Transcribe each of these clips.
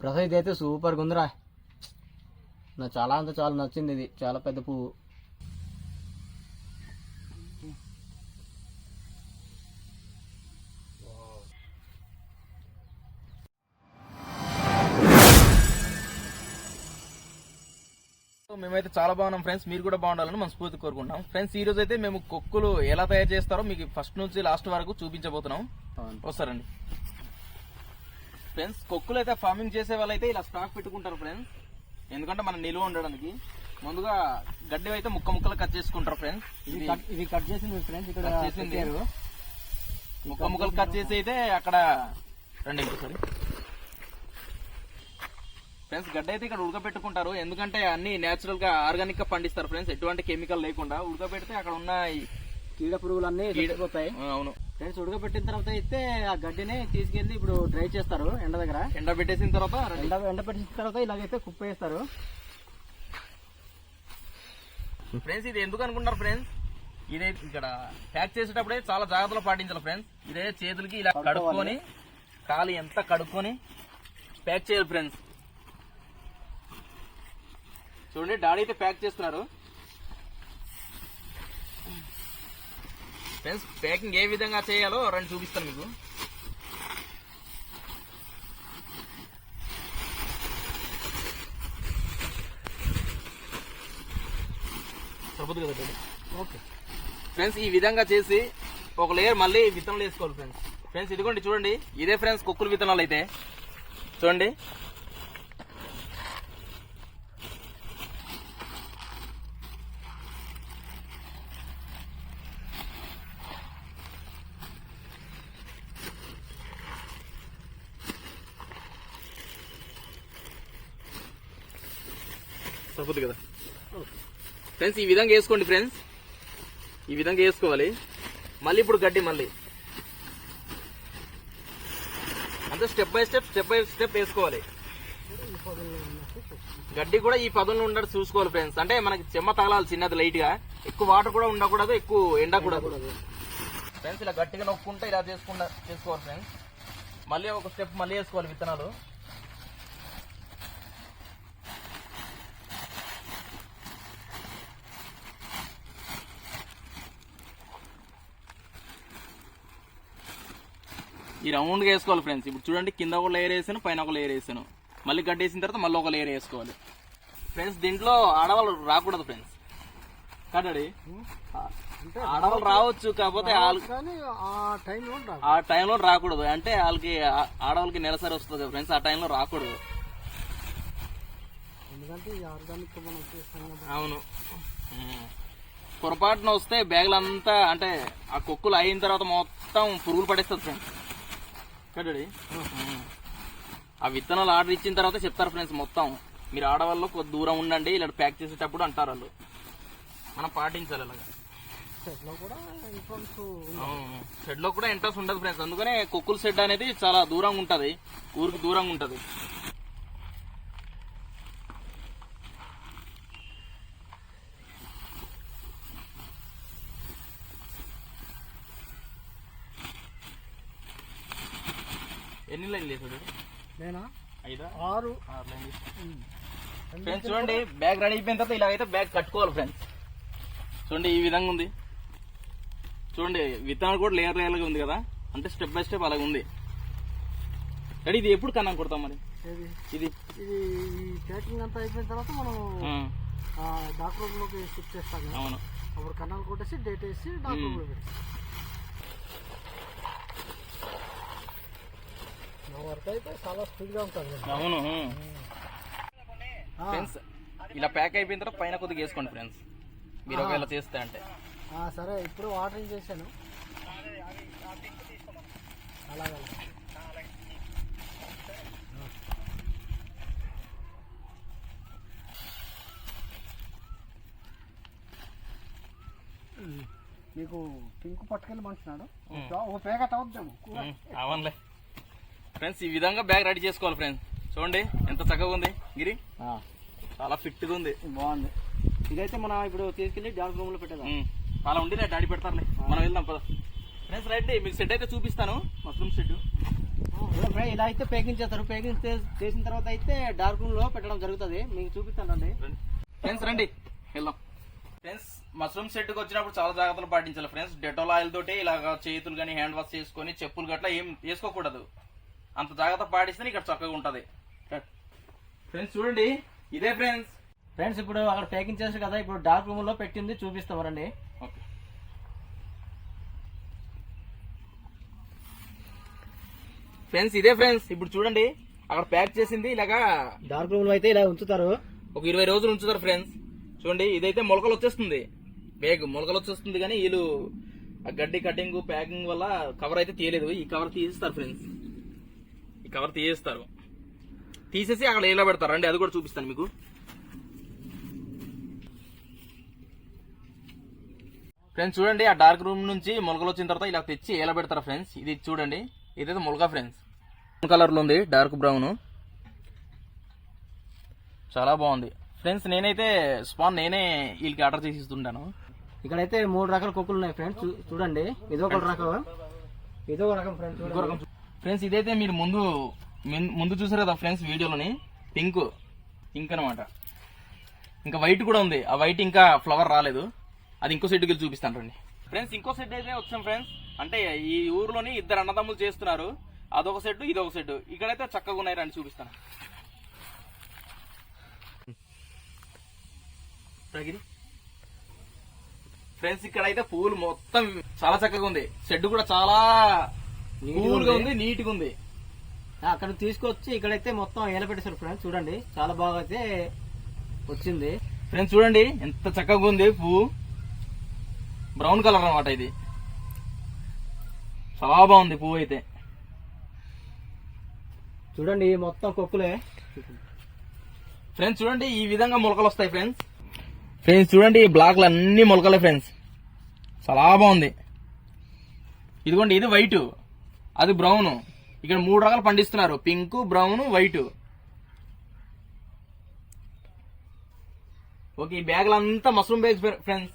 ప్రసాద్ ఇదైతే సూపర్గా ఉందిరా. నాకు చాలా అంత చాలా నచ్చింది ఇది. చాలా పెద్ద పువ్వు. సో మేమైతే చాలా బాగున్నాం ఫ్రెండ్స్. మీరు కూడా బాగుండాలని మనం స్ఫూర్తి కోరుకుంటాం ఫ్రెండ్స్ ఈ రోజు అయితే మేము కొక్కులు ఎలా తయారు చేస్తారో మీకు ఫస్ట్ నుంచి లాస్ట్ వరకు చూపించబోతున్నాం. వస్తారండి ఫ్రెండ్స్ కొక్కులు అయితే ఫార్మింగ్ చేసే వాళ్ళైతే ఇలా స్టాక్ పెట్టుకుంటారు ఫ్రెండ్స్. ఎందుకంటే మనం నిలువ ఉండడానికి. ముందుగా గడ్డి అయితే ముక్క ముక్కలు కట్ చేసుకుంటారు ఫ్రెండ్స్. ఇది కట్- చేసింది ఫ్రెండ్స్ ఇక్కడ చేసింది. ముక్క ముక్కలు కట్ చేసి అయితే అక్కడ రండి ఇంకోసారి ఫ్రెండ్స్ గడ్డ అయితే ఇక్కడ ఉడకబెట్టుకుంటారు. ఎందుకంటే అన్ని నేచురల్గా ఆర్గానిక్గా పండిస్తారు ఫ్రెండ్స్. ఎటువంటి కెమికల్ లేకుండా ఉడకబెడితే అక్కడ ఉన్న ఈ- కీడ చచ్చిపోతాయి. ఆ, అవును. ఫ్రెండ్స్ ఉడకబెట్టిన తర్వాత అయితే ఆ గడ్డిని తీసుకెళ్ళి ఇప్పుడు డ్రై చేస్తారు ఎండ దగ్గర. ఎండ పెట్టేసిన తర్వాత. ఎండ ఎండ పెట్టిన తర్వాత ఇలాగైతే కుప్ప వేస్తారు. ఫ్రెండ్స్ ఇది ఎందుకు అనుకుంటారు ఫ్రెండ్స్? ఇదే ఇక్కడ ప్యాక్ చేసేటప్పుడే చాలా జాగ్రత్తలు పాటించాలి ఫ్రెండ్స్. ఇదే చేతులకి ఇలా. కడుక్కొని కాలు ఎంత కడుక్కొని ప్యాక్ చేయాలి ఫ్రెండ్స్. చూడండి డాడీ అయితే ప్యాక్ చేస్తున్నారు. ఫ్రెండ్స్ ప్యాకింగ్ ఏ విధంగా చేయాలో రెండు చూపిస్తాను మీకు. సరిపోతుంది కదా? ఓకే. ఫ్రెండ్స్ ఈ విధంగా చేసి ఒక లేయర్ మళ్ళీ విత్తనాలు వేసుకోవాలి ఫ్రెండ్స్ ఫ్రెండ్స్ ఇదిగోండి చూడండి. ఇదే ఫ్రెండ్స్ కుక్కులు విత్తనాలు అయితే. చూడండి. సరిపోతుంది కదా. ఫ్రెండ్స్ ఈ విధంగా వేసుకోండి ఫ్రెండ్స్ ఈ విధంగా వేసుకోవాలి. మళ్ళీ ఇప్పుడు గడ్డి మళ్ళీ. అంటే step by step step by step వేసుకోవాలి. గడ్డి కూడా ఈ పదంలో ఉండడం చూసుకోవాలి ఫ్రెండ్స్ అంటే మనకి చెమ్మ తగలాలి చిన్నది లైట్గా. ఎక్కువ వాటర్ కూడా ఉండకూడదు ఎక్కువ ఎండకూడదు. ఫ్రెండ్స్ ఇలా గట్టిగా నొక్కుంటే ఇలా చేసుకుంటా చేసుకోవాలి ఫ్రెండ్స్ మళ్ళీ ఒక స్టెప్ మళ్ళీ వేసుకోవాలి విత్తనాలు. ఈ రౌండ్గా వేసుకోవాలి ఫ్రెండ్స్ ఇప్పుడు చూడండి కింద ఒక లేయర్ వేసాను పైన ఒక లేయర్ వేసాను. మళ్ళీ గడ్డి వేసిన తర్వాత మళ్ళీ ఒక లేయర్ వేసుకోవాలి. ఫ్రెండ్స్ దీంట్లో ఆడవాళ్ళు రాకూడదు ఫ్రెండ్స్ కదండి. ఆడవాళ్ళు రావచ్చు కాకపోతే ఆ టైంలో రాకూడదు. అంటే వాళ్ళకి ఆడవాళ్ళకి నెలసరి వస్తుంది కదా ఫ్రెండ్స్ ఆ టైంలో రాకూడదు. అవును. పొరపాటున వస్తే బ్యాగులంతా అంటే ఆ కుక్కులు అయిన తర్వాత మొత్తం పురుగులు పడేస్తుంది ఫ్రెండ్స్ ఆ విత్తనాలు ఆర్డర్ ఇచ్చిన తర్వాత చెప్తారు ఫ్రెండ్స్ మొత్తం. మీరు ఆడవాళ్ళు కొద్ది దూరం ఉండండి ఇలా ప్యాక్ చేసేటప్పుడు అంటారు వాళ్ళు. మనం పాటించాలి అలాగా. షెడ్లో కూడా ఇంట్రెస్ట్ ఉండదు ఫ్రెండ్స్. అందుకనే కుక్కుల షెడ్ అనేది చాలా దూరంగా ఉంటది. ఊరికి దూరంగా ఉంటది ఎన్ని లైన్లు వేసాడు నేనా? ఐదా? ఆరు. ఆరు లైన్లు ఫ్రెండ్స్ చూడండి బ్యాగ్ రెడీ అయిపోయిన తర్వాత ఇలాగైతే బ్యాగ్ కట్టుకోవాలి ఫ్రెండ్స్. చూడండి ఈ విధంగా ఉంది. చూడండి విత్తనాలు కూడా లేయర్ లేయర్గా ఉంది కదా? అంటే స్టెప్ బై స్టెప్ అలాగ ఉంది. రెడీ ఇది ఎప్పుడు కన్నా కొడతాం మరి? ఇది. ఇది ప్యాకింగ్ అంతా అయిపోయిన తర్వాత మనం డాక్టర్ రూమ్లోకి షిఫ్ట్ చేస్తాం. అవును. అప్పుడు కన్నాలు కొట్టేసి డేట్ వేసి డాక్టర్ రూమ్లో వర్క్ అయితే చాలా స్పీడ్గా ఉంటుంది. అవును ఫ్రెండ్స్ ఇలా ప్యాక్ అయిపోయిన తర్వాత పైన కొద్దిగా వేసుకోండి ఫ్రెండ్స్. మీరు ఒకవేళ చేస్తే అంటే. సరే ఇప్పుడు ఆర్డరింగ్ చేశాను. అలాగే. మీకు పింక్ పట్టుకెళ్ళి మంచున్నాడు ఒక ప్యాకెట్ అవుద్దాము అవునులే ఫ్రెండ్స్ ఈ విధంగా బ్యాగ్ రెడీ చేసుకోవాలి ఫ్రెండ్స్ చూడండి ఎంత చక్కగా ఉంది. గిరి? చాలా ఫిట్గా ఉంది. బాగుంది. ఇదైతే మనం ఇప్పుడు తీసుకెళ్ళి డాక్టర్ రూమ్లో పెట్టేదాం అలా ఉండి డాడీ పెడతారులే. మనం వెళ్దాం పద. ఫ్రెండ్స్ రైట్ మీకు సెట్ అయితే చూపిస్తాను. మష్రూమ్ షెడ్ ఇలా అయితే ప్యాకింగ్ చేస్తారు. ప్యాకింగ్ చేసిన తర్వాత అయితే డార్క్ రూమ్లో పెట్టడం జరుగుతుంది. మీకు చూపిస్తానండి ఫ్రెండ్స్ రండి. వెళ్దాం. ఫ్రెండ్స్ మష్రూమ్ సెట్కి వచ్చినప్పుడు చాలా జాగ్రత్తలు పాటించాలి ఫ్రెండ్స్ డెటాల్ ఆయిల్ తోటి ఇలాగ చేతులు కానీ హ్యాండ్ వాష్ చేసుకొని చెప్పులు గట్లా ఏం వేసుకోకూడదు. అంత జాగ్రత్త పాటిస్తే ఇక్కడ చక్కగా ఉంటది. ఫ్రెండ్స్ చూడండి. ఇదే ఫ్రెండ్స్ ఫ్రెండ్స్ ఇప్పుడు అక్కడ ప్యాకింగ్ చేస్తారు కదా ఇప్పుడు డార్క్ రూమ్లో పెట్టింది చూపిస్తాం రండి ఓకే ఫ్రెండ్స్ ఇదే ఫ్రెండ్స్ ఇప్పుడు చూడండి. అక్కడ ప్యాక్ చేసింది ఇలాగా డార్క్ రూమ్లో అయితే ఇలా ఉంచుతారు. ఒక ఇరవై రోజులు ఉంచుతారు ఫ్రెండ్స్ చూడండి ఇదైతే మొలకలు వచ్చేస్తుంది. బేగ్ మొలకలు వచ్చేస్తుంది కానీ వీళ్ళు గడ్డి కటింగ్ ప్యాకింగ్ వల్ల కవర్ అయితే తీయలేదు. ఈ కవర్ తీసేస్తారు ఫ్రెండ్స్ ఈ కవర్ తీసేస్తారు. తీసేసి అక్కడ ఎలా పెడతారు. అండి అది కూడా చూపిస్తాను మీకు. ఫ్రెండ్స్ చూడండి ఆ డార్క్ రూమ్ నుంచి మొలకలు వచ్చిన తర్వాత ఇలా తెచ్చి ఎలా పెడతారు ఫ్రెండ్స్ ఇది చూడండి. ఇదైతే మొలక ఫ్రెండ్స్ కలర్లో ఉంది డార్క్ బ్రౌన్ చాలా బాగుంది. ఫ్రెండ్స్ నేనైతే స్పాన్ నేనే వీళ్ళకి ఆర్డర్ చేసి ఇస్తుంటాను. ఇక్కడైతే మూడు రకాల కుక్కలు ఉన్నాయి ఫ్రెండ్స్ చూడండి ఇదొక రకం. ఇదొక రకం ఫ్రెండ్స్ ఫ్రెండ్స్ ఇదైతే మీరు ముందు ముందు చూసారు కదా ఫ్రెండ్స్ వీడియోలోని? పింక్ పింక్ అనమాట ఇంకా వైట్ కూడా ఉంది. ఆ వైట్ ఇంకా ఫ్లవర్ రాలేదు. అది ఇంకో సెట్కి వెళ్ళి చూపిస్తాను రండి. ఫ్రెండ్స్ ఇంకో సెట్ అయితే వచ్చాం ఫ్రెండ్స్. అంటే ఈ ఊర్లోని ఇద్దరు అన్నదమ్ములు చేస్తున్నారు. అదొక సెట్ ఇదొక సెట్ ఇక్కడైతే చక్కగా ఉన్నాయి రండి చూపిస్తాను. ఫ్రెండ్స్ ఇక్కడైతే పూలు మొత్తం చాలా చక్కగా ఉంది. షెడ్ కూడా చాలా నీట్గా కూల్గా ఉంది. ఉంది నీట్గా ఉంది అక్కడ తీసుకొచ్చి ఇక్కడైతే మొత్తం ఏల పెట్టేశారు ఫ్రెండ్స్ చూడండి. చాలా బాగా అయితే వచ్చింది. ఫ్రెండ్స్ చూడండి ఎంత చక్కగా ఉంది పువ్వు. బ్రౌన్ కలర్ అన్నమాట ఇది. చాలా బాగుంది పువ్వు అయితే. చూడండి మొత్తం కొక్కులే. ఫ్రెండ్స్ చూడండి ఈ విధంగా మొలకలు వస్తాయి ఫ్రెండ్స్ ఫ్రెండ్స్ చూడండి ఈ బ్లాక్లు అన్ని మొలకలే ఫ్రెండ్స్ చాలా బాగుంది. ఇదిగోండి ఇది వైట్ అది బ్రౌన్. ఇక్కడ మూడు రకాలు పండిస్తున్నారు. Pink brown white. ఓకే ఈ బ్యాగులు అంతా మష్రూమ్ బ్యాగ్స్ ఫ్రెండ్స్.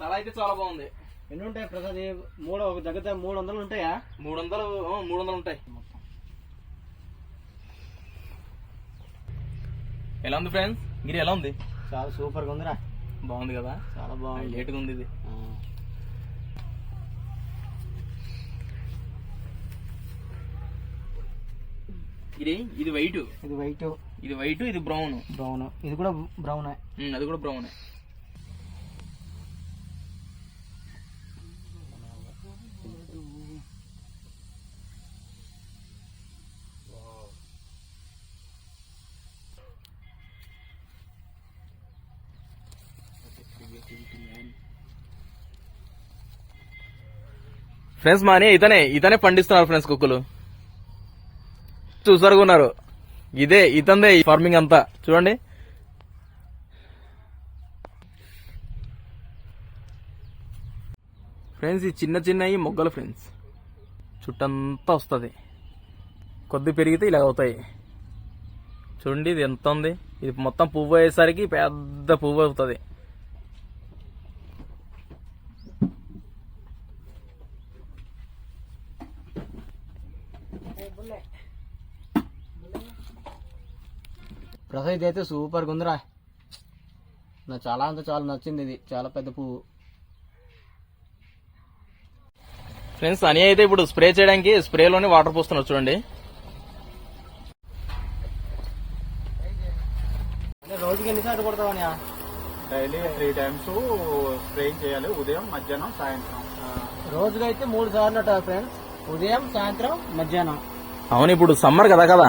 చాలా అయితే చాలా బాగుంది. ఎన్ని ఉంటాయి ప్రసాద్ మూడు ఒక దగ్గర మూడు వందలు ఉంటాయా? మూడు వందలు మూడు వందలు ఉంటాయి. ఎలా ఉంది ఫ్రెండ్స్? గిరి ఎలా ఉంది? చాలా సూపర్గా ఉందిరా. బాగుంది కదా? చాలా బాగుంది. లేట్గా ఉంది ఇది. ఇది ఇది వైట్ ఇది వైట్ ఇది వైట్ ఇది బ్రౌన్ బ్రౌన్ ఇది కూడా బ్రౌన్ అది కూడా బ్రౌన్ ఫ్రెండ్స్ మాని ఇతనే ఇతనే పండిస్తున్నారు ఫ్రెండ్స్ కుక్కలు. చూసారు ఉన్నారు ఇదే ఇతందే ఈ ఫార్మింగ్ అంతా. చూడండి. ఫ్రెండ్స్ ఈ చిన్న చిన్నవి మొగ్గలు ఫ్రెండ్స్ చుట్టంతా వస్తుంది. కొద్ది పెరిగితే ఇలా అవుతాయి. చూడండి ఇది ఎంత ఉంది? ఇది మొత్తం పువ్వు అయ్యేసరికి పెద్ద పువ్వు అవుతుంది. ప్రసాద్ ఇది అయితే సూపర్గా ఉందిరా. నాకు చాలా అంత చాలా నచ్చింది ఇది. చాలా పెద్ద పువ్వు. ఫ్రెండ్స్ అని అయితే ఇప్పుడు స్ప్రే చేయడానికి స్ప్రేలోనే వాటర్ పోస్తున్నారు చూడండి. అంటే రోజుకి ఎన్నిసార్లు కొడతావని డైలీ త్రీ టైమ్స్ స్ప్రేయింగ్ చేయాలి. ఉదయం మధ్యాహ్నం సాయంత్రం. రోజుకైతే మూడు సార్లు ఫ్రెండ్స్. ఉదయం సాయంత్రం మధ్యాహ్నం. అవును ఇప్పుడు సమ్మర్ కదా కదా?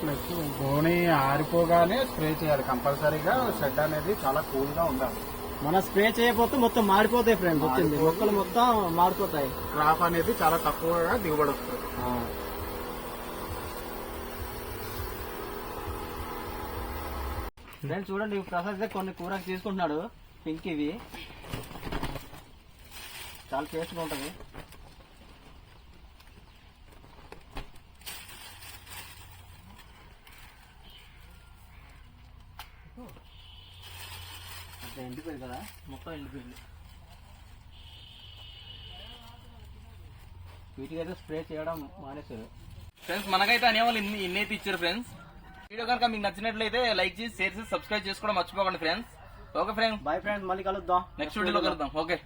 ప్లస్ గోని ఆరిపోగానే స్ప్రే చేయాలి. కంపల్సరీగా షెడ్ అనేది చాలా కూల్గా ఉండాలి. మన స్ప్రే చేయకపోతే మొత్తం మాడిపోతాయి ఫ్రెండ్స్ వచ్చింది. మొక్కలు మొత్తం మాడిపోతాయి. క్రాప్ అనేది చాలా తక్కువగా దిగుబడి వస్తుంది. ఫ్రెండ్స్ చూడండి ప్రసాద్ కొన్ని కూరకి తీసుకుంటున్నాడు. పింక్ ఇవి. చాలా టేస్ట్గా ఉంటుంది. అట్లా ఎండిపోయింది కదా మొత్తం ఎండిపోయింది. వీటికైతే స్ప్రే చేయడం మానేశారు. ఫ్రెండ్స్ మనకైతే అనేవాళ్ళు ఇన్ని ఇన్ని అయితే ఇచ్చారు ఫ్రెండ్స్. వీడియో కనుక మీకు నచ్చినట్లయితే లైక్ చేసి షేర్ చేసి సబ్స్క్రైబ్ చేసుకోవడం మర్చిపోకండి friends. Okay friends. Bye friends మళ్ళీ కలుద్దాం. నెక్స్ట్ వీడియోలో కలుద్దాం. ఓకే.